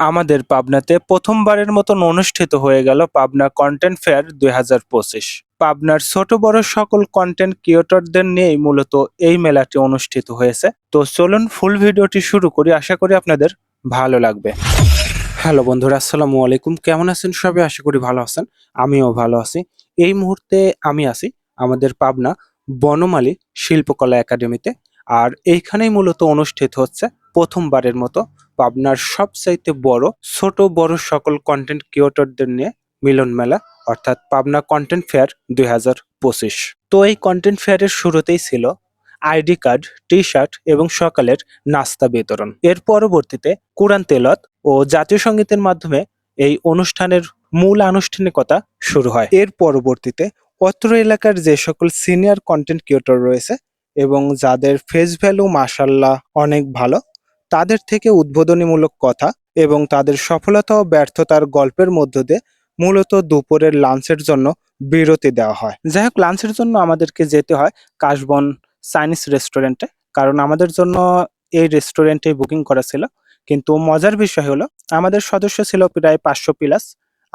আমাদের পাবনাতে প্রথমবারের মতন অনুষ্ঠিত হয়ে গেল পাবনা কন্টেন্ট ফেয়ার দুই হাজার পঁচিশ। পাবনার ছোট বড় সকল কন্টেন্ট ক্রিয়েটরদের নিয়েই মূলত এই মেলাটি অনুষ্ঠিত হয়েছে। তো চলুন ফুল ভিডিওটি শুরু করি। আশা করি আপনাদের ভালো লাগবে। হ্যালো বন্ধুরা, আসসালামু আলাইকুম। কেমন আছেন সবাই? আশা করি ভালো আছেন। আমিও ভালো আছি। এই মুহূর্তে আমি আছি আমাদের পাবনা বনমালী শিল্পকলা একাডেমিতে। আর এইখানেই মূলত অনুষ্ঠিত হচ্ছে প্রথমবারের মতো পাবনার সবচাইতে বড়, ছোট, বড় সকল কন্টেন্ট ক্রিয়েটরদের নিয়ে মিলন মেলা, অর্থাৎ পাবনা কন্টেন্ট ফেয়ার দুই হাজার পঁচিশ। তো এই কন্টেন্ট ফেয়ারের শুরুতেই ছিল আইডি কার্ড টি শার্ট এবং সকালের নাস্তা বিতরণ। এর পরবর্তীতে কোরআন তেলত ও জাতীয় সঙ্গীতের মাধ্যমে এই অনুষ্ঠানের মূল আনুষ্ঠানিকতা শুরু হয়। এর পরবর্তীতে অত্র এলাকার যে সকল সিনিয়র কন্টেন্ট ক্রিয়েটর রয়েছে এবং যাদের ফেস ভ্যালু মাসাল্লাহ অনেক ভালো তাদের থেকে উদ্বোধনীমূলক কথা এবং তাদের সফলতা ও ব্যর্থতার গল্পের মধ্য দিয়ে মূলত দুপুরের লাঞ্চের জন্য বিরতি দেওয়া হয়। যাই হোক, লাঞ্চের জন্য আমাদেরকে যেতে হয় কাশবন চাইনিজ রেস্টুরেন্টে। কারণ আমাদের জন্য এই রেস্টুরেন্টে বুকিং করা ছিল। কিন্তু মজার বিষয় হলো, আমাদের সদস্য ছিল প্রায় পাঁচশো প্লাস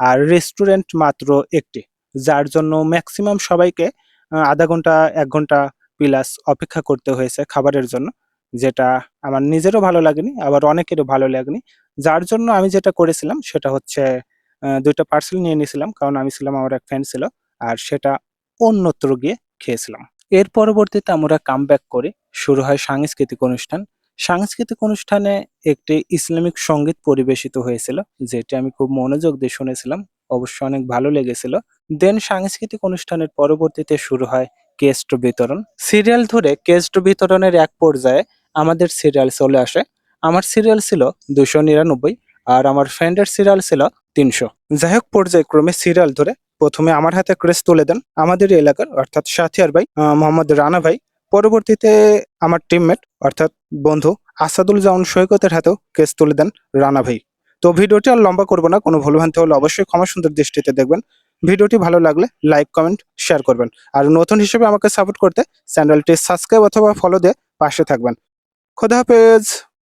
আর রেস্টুরেন্ট মাত্র একটি, যার জন্য ম্যাক্সিমাম সবাইকে আধা ঘণ্টা, এক ঘণ্টা প্লাস অপেক্ষা করতে হয়েছে খাবারের জন্য। যেটা আমার নিজেরও ভালো লাগেনি, আবার অনেকেরও ভালো লাগেনি। যার জন্য আমি যেটা করেছিলাম সেটা হচ্ছে দুইটা পার্সেল নিয়ে নিয়েছিলাম, কারণ আমি ছিলাম, আমার এক ফ্রেন্ড ছিল, আর সেটা অন্যত্র গিয়ে খেয়েছিলাম। এর পরবর্তীতে আমরা কাম ব্যাক করে শুরু হয় সাংস্কৃতিক অনুষ্ঠান। সাংস্কৃতিক অনুষ্ঠানে একটি ইসলামিক সংগীত পরিবেশিত হয়েছিল, যেটি আমি খুব মনোযোগ দিয়ে শুনেছিলাম, অবশ্য অনেক ভালো লেগেছিল। দেন সাংস্কৃতিক অনুষ্ঠানের পরবর্তীতে শুরু হয় কেস্ট বিতরণ। সিরিয়াল ধরে কেস্ট বিতরণের এক পর্যায়ে আমাদের সিরিয়াল চলে আসে। আমার সিরিয়াল ছিল দুশো নিরানব্বই আর আমার ফ্রেন্ডের সিরিয়াল ছিল তিনশো। যাই হোক পর্যায়ক্রমে সিরিয়াল ধরে প্রথমে আমার হাতে ক্রেস তুলে দেন আমাদের এলাকার, অর্থাৎ সাথিয়ার ভাই মোহাম্মদ রানা ভাই। পরবর্তীতে আমার টিমমেট অর্থাৎ বন্ধু আসাদুল জাউন সৈকতের হাতেও কেস তুলে দেন রানা ভাই। তো ভিডিওটি আর লম্বা করব না, কোনো ভুলভ্রান্তি হলে অবশ্যই ক্ষমা সুন্দর দৃষ্টিতে দেখবেন। ভিডিওটি ভালো লাগলে লাইক কমেন্ট শেয়ার করবেন। আর নতুন হিসেবে আমাকে সাপোর্ট করতে চ্যানেলটি সাবস্ক্রাইব অথবা ফলো দিয়ে পাশে থাকবেন। খোদা হাফেজ।